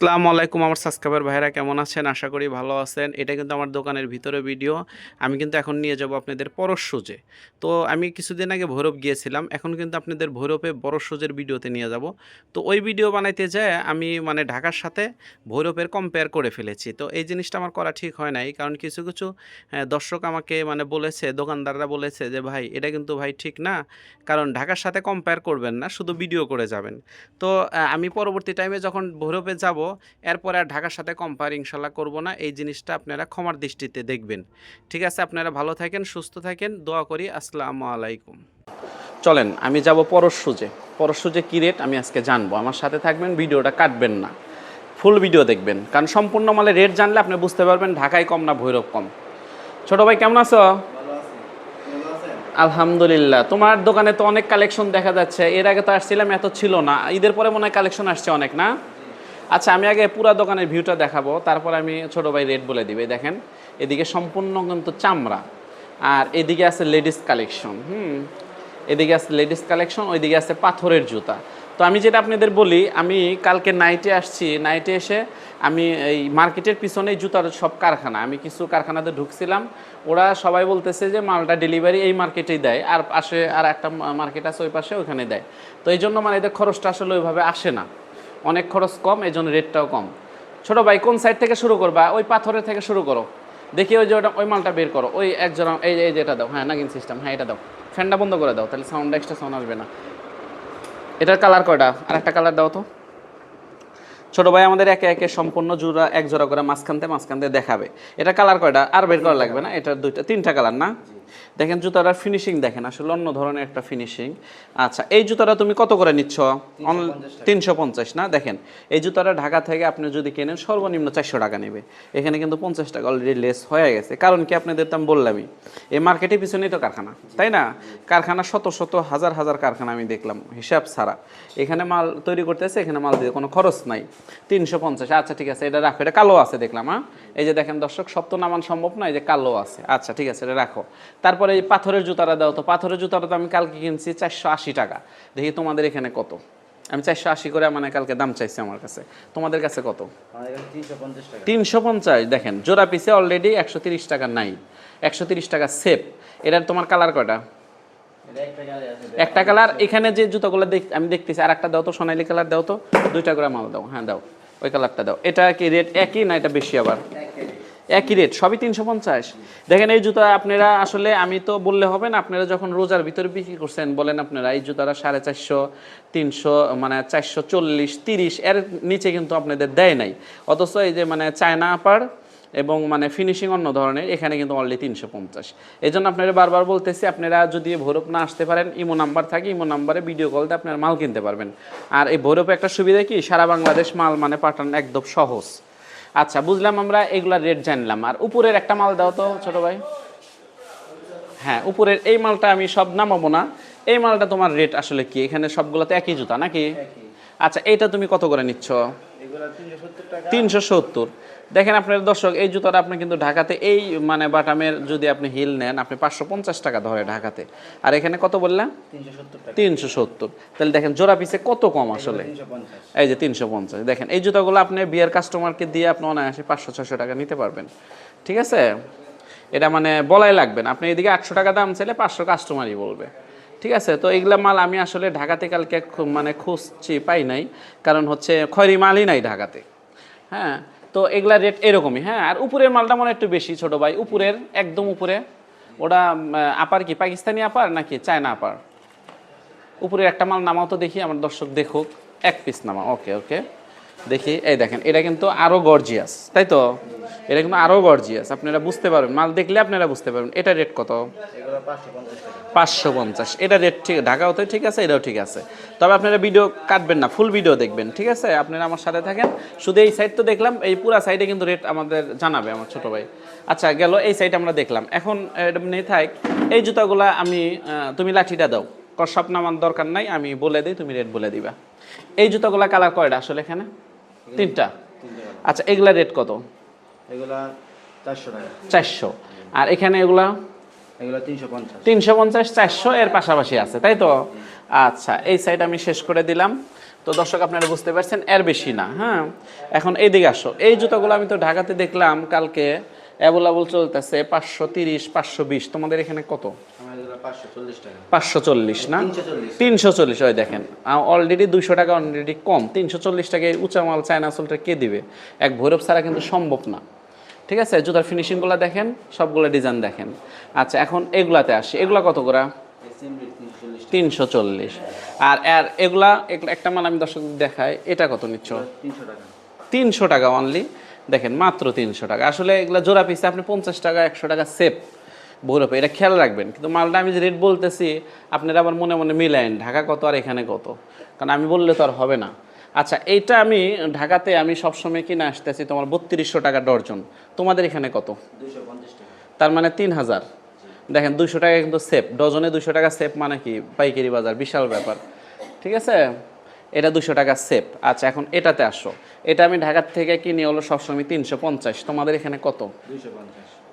আসসালামু আলাইকুম আমার সাবস্ক্রাইবার ভাইরা, কেমন আছেন? আশা করি ভালো আছেন। এটা কিন্তু আমার দোকানের ভিতরে ভিডিও আমি কিন্তু এখন নিয়ে যাব আপনাদের পরশ সুজে তো আমি কিছুদিন আগে ভৈরব গিয়েছিলাম। এখন কিন্তু আপনাদের ভৈরবে বড় সুজের ভিডিওতে নিয়ে যাব। তো ওই ভিডিও বানাইতে যায় আমি মানে ঢাকার সাথে ভৈরবের কম্পেয়ার করে ফেলেছি। তো এই জিনিসটা আমার করা ঠিক হয় নাই। কারণ কিছু কিছু দর্শক আমাকে মানে বলেছে, দোকানদাররা বলেছে যে, ভাই, এটা কিন্তু ভাই ঠিক না। কারণ ঢাকার সাথে কম্পেয়ার করবেন না, শুধু ভিডিও করে যাবেন। তো আমি পরবর্তী টাইমে যখন ভৈরবে যাব এরপরে আর ঢাকার সাথে কম্পেয়ার ইনশাল্লাহ করব না। এই জিনিসটা আপনারা ক্ষমার দৃষ্টিতে দেখবেন। ঠিক আছে আপনারা ভালো থাকেন সুস্থ থাকেন দোয়া করি। আসসালামু আলাইকুম। চলেন আমি যাব পরশুজে পরশুজে কী রেট আমি আজকে জানব। আমার সাথে থাকবেন ভিডিওটা কাটবেন না। ফুল ভিডিও দেখবেন। কারণ সম্পূর্ণ মালে রেট জানলে আপনি বুঝতে পারবেন ঢাকায় কম না ভৈরব কম। ছোট ভাই কেমন আছো? আলহামদুলিল্লাহ। তোমার দোকানে তো অনেক কালেকশন দেখা যাচ্ছে। এর আগে তো আসছিলাম এত ছিল না। ঈদের পরে মনে হয় কালেকশন আসছে অনেক না? আচ্ছা আমি আগে পুরা দোকানের ভিউটা দেখাবো, তারপর আমি ছোট ভাই রেট বলে দিবে দেখেন। এদিকে সম্পূর্ণ কিন্তু চামড়া, আর এদিকে আছে লেডিস কালেকশন হুম। এদিকে আছে লেডিস কালেকশন ওইদিকে আছে পাথরের জুতা। তো আমি যেটা আপনাদের বলি, আমি কালকে নাইটে আসছি নাইটে এসে আমি এই মার্কেটের পিছনেই জুতার সব কারখানা, আমি কিছু কারখানাতে ঢুকছিলাম। ওরা সবাই বলতেছে যে, মালটা ডেলিভারি এই মার্কেটেই দেয়, আর পাশে আর একটা মার্কেট আছে ওই পাশে ওইখানে দেয়। তো এই জন্য মানে এদের খরচটা আসলে ওইভাবে আসে না। অনেক খরচ কম এই জন্য রেটটাও কম। ছোটো ভাই, কোন সাইড থেকে শুরু করবা? ওই পাথরের থেকে শুরু করো। দেখি ওই যে ওটা, ওই মালটা বের করো। ওই একজোড়া এই এই যেটা দাও। হ্যাঁ নাগিন সিস্টেম হ্যাঁ এটা দাও। ফ্যানটা বন্ধ করে দাও, তাহলে সাউন্ড এক্সট্রা সাউন্ড আসবে না। এটার কালার কয়টা? আর একটা কালার দাও তো। ছোটো ভাই আমাদের একে একে সম্পূর্ণ জোড়া, এক জোড়া করে মাঝখানতে মাঝখানতে দেখাবে। এটা কালার কয়টা? আর বের করা লাগবে না? এটার দুইটা, তিনটা কালার না? দেখেন জুতাটার ফিনিশিং দেখেন আসলে অন্য ধরনের একটা ফিনিশিং আচ্ছা এই জুতাটা তুমি কত করে নিচ্ছ? তিনশো পঞ্চাশ না? দেখেন এই জুতাটা ঢাকা থেকে আপনি যদি কেনেন সর্বনিম্ন চারশো টাকা নেবে। এখানে কিন্তু পঞ্চাশ টাকা অলরেডি লেস হয়ে গেছে। কারণ কি আপনাদের তো আমি বললামই এই মার্কেটের পিছনেই তো কারখানা তাই না? কারখানা শত শত হাজার হাজার কারখানা আমি দেখলাম হিসাব ছাড়া। এখানে মাল তৈরি করতেছে এখানে মাল দিয়ে কোনো খরচ নাই। তিনশো পঞ্চাশ আচ্ছা ঠিক আছে এটা রাখো এটা কালো আছে দেখলাম হ্যাঁ? এই যে দেখেন দর্শক সব তো নামান সম্ভব না এই যে কালো আছে। আচ্ছা ঠিক আছে এটা রাখো। তারপরে এই পাথরের জুতাটা দাও তো। পাথরের জুতাটা তো আমি কালকে কিনছি চারশো আশি টাকা। দেখি তোমাদের এখানে কত। আমি চারশো আশি করে মানে কালকে দাম চাইছি আমার কাছে। তোমাদের কাছে কত? তিনশো পঞ্চাশ দেখেন জোড়া পিসে অলরেডি একশো তিরিশ টাকা নাই। একশো তিরিশ টাকা সেফ এটার তোমার কালার কয়টা? একটা একটা কালার এখানে যে জুতোগুলো দেখ আমি দেখতেছি আর একটা দাও তো সোনালি কালার দাও তো। দুইটা করে মাল দাও। হ্যাঁ দাও। ওই কালারটা দাও। এটা কি রেট একই না এটা বেশি আবার? একই রেট সবই তিনশো পঞ্চাশ। দেখেন এই জুতা আপনারা আসলে আমি তো বললে হবে না, আপনারা যখন রোজার ভিতরে বিক্রি করছেন, বলেন আপনারা, এই জুতাটা সাড়ে চারশো, তিনশো মানে চারশো চল্লিশ, তিরিশ, এর নিচে কিন্তু আপনাদের দেয় নাই। অথচ এই যে মানে চায়না আপার এবং মানে ফিনিশিং অন্য ধরনের, এখানে কিন্তু অনলি তিনশো পঞ্চাশ। এই জন্য আপনারা বারবার বলতেছি, আপনারা যদি ভৈরব না আসতে পারেন, ইমো নাম্বার থাকে, ইমো নাম্বারে ভিডিও কলতে আপনারা মাল কিনতে পারবেন। আর এই ভৈরবে একটা সুবিধা কি, সারা বাংলাদেশ মাল মানে পাঠানো একদম সহজ। আচ্ছা বুঝলাম আমরা এগুলার রেট জানলাম। আর উপরের একটা মাল দাও তো ছোট ভাই। হ্যাঁ উপরের এই মালটা আমি সব নামাবো না। এই মালটা তোমার রেট আসলে কি? এখানে সবগুলোতে একই জুতা নাকি? আচ্ছা এইটা তুমি কত করে নিচ্ছ? তিনশো সত্তর দেখেন আপনার দর্শক এই জুতাটা আপনি কিন্তু ঢাকাতে এই মানে বাটামের যদি আপনি হিল নেন আপনি পাঁচশো পঞ্চাশ টাকা ধরে ঢাকাতে। আর এখানে কত বললাম তিনশো সত্তর টাকা। তিনশো সত্তর। তাহলে দেখেন জোড়া পিসে কত কম আসলে? এই যে তিনশো পঞ্চাশ। দেখেন এই জুতাগুলো আপনি বিয়ার কাস্টমারকে দিয়ে আপনি অনায়াসে পাঁচশো ছশো টাকা নিতে পারবেন। ঠিক আছে? এটা মানে বলাই লাগবে না। আপনি এদিকে আটশো টাকা দাম চাইলে পাঁচশো কাস্টমারই বলবে। ঠিক আছে, তো এইগুলা মাল আমি আসলে ঢাকাতে কালকে মানে খুঁজছি, পাই নাই। কারণ হচ্ছে খয়রি মালই নাই ঢাকাতে। হ্যাঁ তো এগুলা রেট এরকমই হ্যাঁ। আর উপরের মালটা মনে একটু বেশি, ছোট ভাই। উপরের, একদম উপরে। ওটা আপার কি, পাকিস্তানি আপার নাকি চায়না আপার উপরের একটা মাল নামাও তো দেখি, আমার দর্শক দেখুক। এক পিস নামা ওকে ওকে দেখি, এই দেখেন, এটা কিন্তু আরও গর্জিয়াস তাই তো? এটা কিন্তু আরও গর্জিয়াস আপনারা বুঝতে পারবেন। মাল দেখলে আপনারা বুঝতে পারবেন, এটা রেট কত? পাঁচশো পঞ্চাশ। এটা রেট ঠিক, ঢাকাও তো ঠিক আছে, এটাও ঠিক আছে। তবে আপনারা ভিডিও কাটবেন না ফুল ভিডিও দেখবেন, ঠিক আছে? আপনারা আমার সাথে থাকেন। শুধু এই সাইড তো দেখলাম, এই পুরা সাইডে কিন্তু রেট আমাদের জানাবে আমার ছোট ভাই। আচ্ছা গেল, এই সাইড আমরা দেখলাম। এখন নেই থাক এই জুতাগুলা আমি তুমি লাঠিটা দাও। কষাপ নামার দরকার নাই, আমি বলে দিই, তুমি রেট বলে দিবা। এই জুতাগুলা কালার কয়টা আসলে এখানে? তিনটা? আচ্ছা এগুলা রেট কত? এগুলো চারশো টাকা। চারশো। আর এখানে এগুলা? তিনশো পঞ্চাশ। চারশো এর পাশাপাশি আছে তাই তো? আচ্ছা এই সাইড আমি শেষ করে দিলাম। তো দর্শক আপনারা বুঝতে পারছেন এর বেশি না হ্যাঁ? এখন এইদিকে আসো। এই জুতোগুলো আমি তো ঢাকাতে দেখলাম কালকে। অ্যাভেলেবল চলতেছে পাঁচশো তিরিশ পাঁচশো বিশ। তোমাদের এখানে কত? পাঁচশো চল্লিশ না? তিনশো চল্লিশ। ওই দেখেন। অলরেডি দুইশো টাকা অলরেডি কম। তিনশো চল্লিশ টাকায় উঁচা মাল চায়না আসলটা কে দিবে? এক ভৈরব ছাড়া কিন্তু সম্ভব না। ঠিক আছে? জুতার ফিনিশিংগুলো দেখেন সবগুলো ডিজাইন দেখেন। আচ্ছা এখন এগুলাতে আসি। এগুলা কত করে? তিনশো চল্লিশ। আর আর এগুলা এগুলা একটা মাল আমি দর্শক দেখাই এটা কত নিচ্ছ? তিনশো টাকা। তিনশো টাকা অনলি দেখেন মাত্র তিনশো টাকা। আসলে এগুলা জোড়া পিসে আপনি পঞ্চাশ টাকা একশো টাকা সেভ ভৈরবে এটা খেয়াল রাখবেন, কিন্তু মালটা আমি যে রেট বলতেছি, আপনারা আবার মনে মনে মিলাইন ঢাকা কত আর এখানে কত? কারণ আমি বললে তো আর হবে না। আচ্ছা এইটা আমি ঢাকাতে আমি সবসময় কিনে আসতেছি তোমার বত্রিশশো টাকা ডর্জন। তোমাদের এখানে কত? তার মানে তিন হাজার। দেখেন দুশো টাকা কিন্তু সেফ ডজনে দুশো টাকা সেফ মানে কি? পাইকারি বাজার, বিশাল ব্যাপার। ঠিক আছে? এটা দুশো টাকা সেফ আচ্ছা এখন এটাতে আসো। এটা আমি ঢাকার থেকে কিনে হলো সবসময় তিনশো পঞ্চাশ। তোমাদের এখানে কত?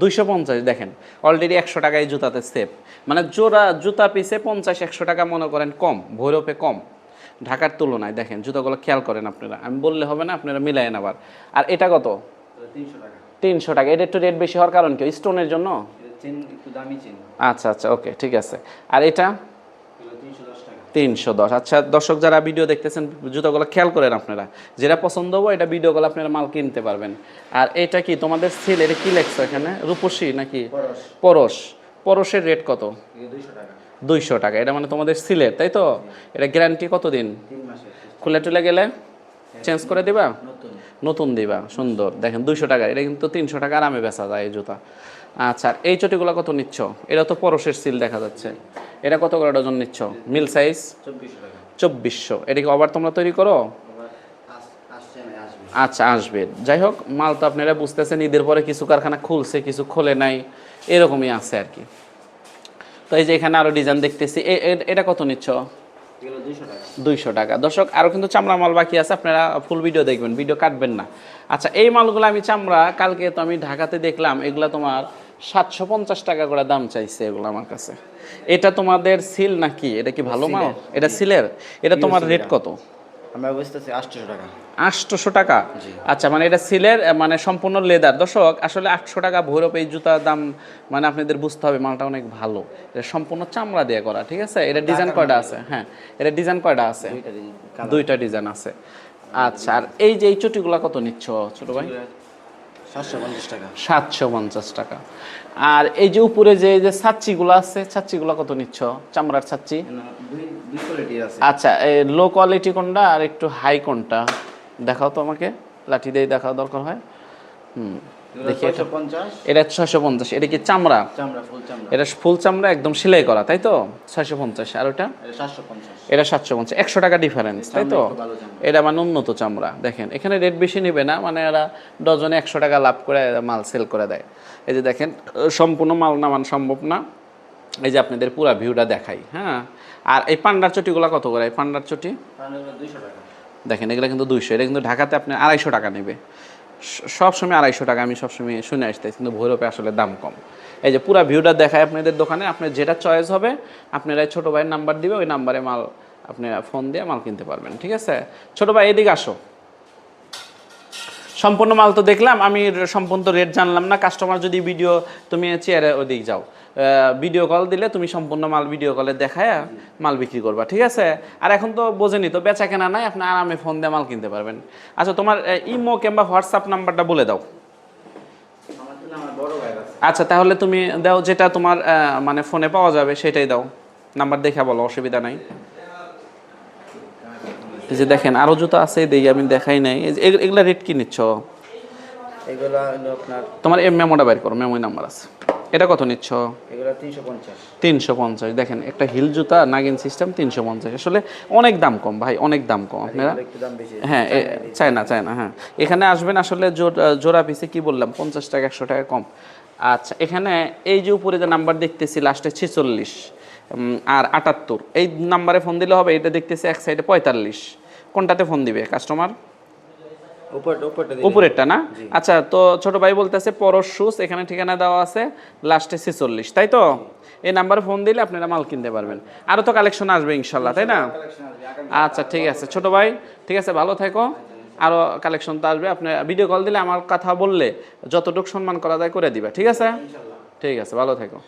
দুইশো পঞ্চাশ। দেখেন। অলরেডি একশো টাকায় জুতাতে সেফ মানে জোড়া জুতা পিসে পঞ্চাশ একশো টাকা মনে করেন কম ভৈরপে কম। ঢাকার তুলনায় দেখেন জুতাগুলো খেয়াল করেন আপনারা। আমি বললে হবে না আপনারা মিলায়েন আবার। আর এটা কত? তিনশো টাকা। তিনশো টাকা। এটা একটু রেট বেশি হওয়ার কারণ কি? স্টোনের জন্য? আচ্ছা আচ্ছা ওকে ঠিক আছে। আর এটা? তিনশো দশ। আচ্ছা দর্শক যারা ভিডিও দেখতেছেন জুতোগুলো খেয়াল করেন আপনারা। যেটা পছন্দ হবে এটা ভিডিওগুলো আপনারা মাল কিনতে পারবেন। আর এটা কি তোমাদের সিল এটা কি লেখছো এখানে? রূপসী নাকি? পরশ। পরশ। পরশের রেট কত? দুইশো টাকা। এটা মানে তোমাদের সিলের তাই তো? এটা গ্যারান্টি কত দিন খুলে টুলে গেলে চেঞ্জ করে দিবা? নতুন। নতুন দিবা সুন্দর। দেখেন দুইশো টাকা। এটা কিন্তু তিনশো টাকা আরামে বেচা যায় এই জুতা। আচ্ছা এই চটিগুলো কত নিচ্ছ? এটা তো পরশের সিল দেখা যাচ্ছে। এটা কত করে ডজন নিচ্ছ? মিল সাইজ চব্বিশশো এটা কি আবার তোমরা তৈরি করো? আচ্ছা আসবে। যাই হোক মাল তো আপনারা বুঝতেছেন ঈদের পরে কিছু কারখানা খুলছে কিছু খোলে নাই এরকমই আছে আর কি। তো এই যে এখানে আরও ডিজাইন দেখতেছি এটা কত নিচ্ছ? দুইশো টাকা। দুইশো টাকা। দর্শক আরও কিন্তু চামড়া মাল বাকি আছে আপনারা ফুল ভিডিও দেখবেন ভিডিও কাটবেন না। আচ্ছা এই মালগুলো আমি চামড়া কালকে তো আমি ঢাকাতে দেখলাম এগুলো তোমার সাতশো পঞ্চাশ টাকা করে দাম চাইছে এগুলো আমার কাছে। এটা তোমাদের সিল নাকি? এটা কি ভালো মাল? এটা সিলের? এটা তোমার রেট কত? আমরা বুঝতেছি আটশোশো টাকা। আটশোশো টাকা? আচ্ছা মানে এটা সিলের মানে সম্পূর্ণ লেদার। দর্শক আসলে আটশো টাকা ভৈরব এই জুতার দাম মানে আপনাদের বুঝতে হবে মালটা অনেক ভালো। এটা সম্পূর্ণ চামড়া দিয়ে করা ঠিক আছে? এটা ডিজাইন কয়টা আছে? হ্যাঁ এটা ডিজাইন কয়টা আছে? দুইটা ডিজাইন আছে। আচ্ছা আর এই যে এই চটিগুলা কত নিচ্ছ ছোট ভাই? সাতশো পঞ্চাশ টাকা। আর এই যে উপরে যে যে ছাচ্চিগুলো আছে ছাচ্চিগুলো কত নিচ্ছ? চামড়ার ছাচ্চি? আচ্ছা লো কোয়ালিটি কোনটা আর একটু হাই কোনটা? দেখাও তো আমাকে। লাঠি দিয়ে দেখাও দরকার হয়। হুম। দেখি এটা। এটা ছয়শো পঞ্চাশ এটা কি চামড়া? এটা ফুল চামড়া একদম সেলাই করা তাই তো? ছয়শো পঞ্চাশ আর ওটা? এটা সাতশো পঞ্চাশ। একশো টাকা ডিফারেন্স তাই তো। এটা মানে উন্নত চামড়া দেখেন। এখানে রেট বেশি নেবে না মানে এরা ডজনে একশো টাকা লাভ করে মাল সেল করে দেয়। এই যে দেখেন সম্পূর্ণ মাল নামান সম্ভব না। এই যে আপনাদের পুরা ভিউটা দেখাই হ্যাঁ? আর এই পান্ডার চটিগুলো কত করে? এই পান্ডার চটি? দেখেন এগুলো কিন্তু দুইশো এটা কিন্তু ঢাকাতে আপনি আড়াইশো টাকা নেবে। সবসময় আড়াইশো টাকা আমি সবসময় শুনে আসতে কিন্তু ভৈরবে আসলে দাম কম। এই যে পুরো ভিউটা দেখায় আপনাদের দোকানে, আপনার যেটা চয়েস হবে, আপনারা ছোটো ভাইয়ের নাম্বার দিবে, ওই নাম্বারে মাল আপনারা ফোন দিয়ে মাল কিনতে পারবেন, ঠিক আছে? ছোটো ভাই, এদিকে আসো। সম্পূর্ণ মাল তো দেখলাম, আমি সম্পূর্ণ রেট জানলাম না। কাস্টমার যদি ভিডিও তুমি চেয়ারে ওদিক যাও ভিডিও কল দিলে তুমি সম্পূর্ণ মাল ভিডিও কলে দেখায় মাল বিক্রি করবা, ঠিক আছে? আর এখন তো বোঝেনি তো, বেচা কেনা নাই, আপনি আরামে ফোন দিয়ে মাল কিনতে পারবেন। আচ্ছা তোমার ইমো কিংবা হোয়াটসঅ্যাপ নাম্বারটা বলে দাও। আচ্ছা তাহলে তুমি দাও যেটা তোমার মানে ফোনে পাওয়া যাবে, সেটাই দাও। নাম্বার দেখা বলো, অসুবিধা নাই। যে দেখেন আরও জুতো আছে দেখি আমি দেখাই নাই। এগুলা রেট কি নিচ্ছ? এগুলো আপনার তোমার এই মেমোটা বের করো মেমোই নাম্বার আছে। এটা কত নিচ্ছ? এগুলো তিনশো পঞ্চাশ। দেখেন একটা হিল জুতা নাগিন সিস্টেম তিনশো পঞ্চাশ। আসলে অনেক দাম কম ভাই অনেক দাম কম। আপনারা দাম বেশি। হ্যাঁ চায় না চায় না হ্যাঁ। এখানে আসবেন আসলে জোড়া- জোড়া পিসে কি বললাম? পঞ্চাশ টাকা একশো টাকা কম। আচ্ছা এখানে এই যে উপরে যে নাম্বার দেখতেছি লাস্টে ছেচল্লিশ আর আটাত্তর। এই নাম্বারে ফোন দিলে হবে এটা দেখতেছি এক সাইডে পঁয়তাল্লিশ। কোনটাতে ফোন দিবে? কাস্টমার উপর উপরেরটা না? আচ্ছা তো ছোট ভাই বলতেছে পরশ শুজ এখানে ঠিকানা দেওয়া আছে লাস্টে ছেচল্লিশ তাই তো? এই নাম্বারে ফোন দিলে আপনারা মাল কিনতে পারবেন। আরও তো কালেকশন আসবে ইনশাল্লাহ তাই না? আচ্ছা ঠিক আছে। ছোট ভাই ঠিক আছে ভালো থেকো। আরও কালেকশন তো আসবে। আপনি ভিডিও কল দিলে আমার কথা বললে যতটুকু সম্মান করা যায় করে দিবা ঠিক আছে? ঠিক আছে ভালো থেকো।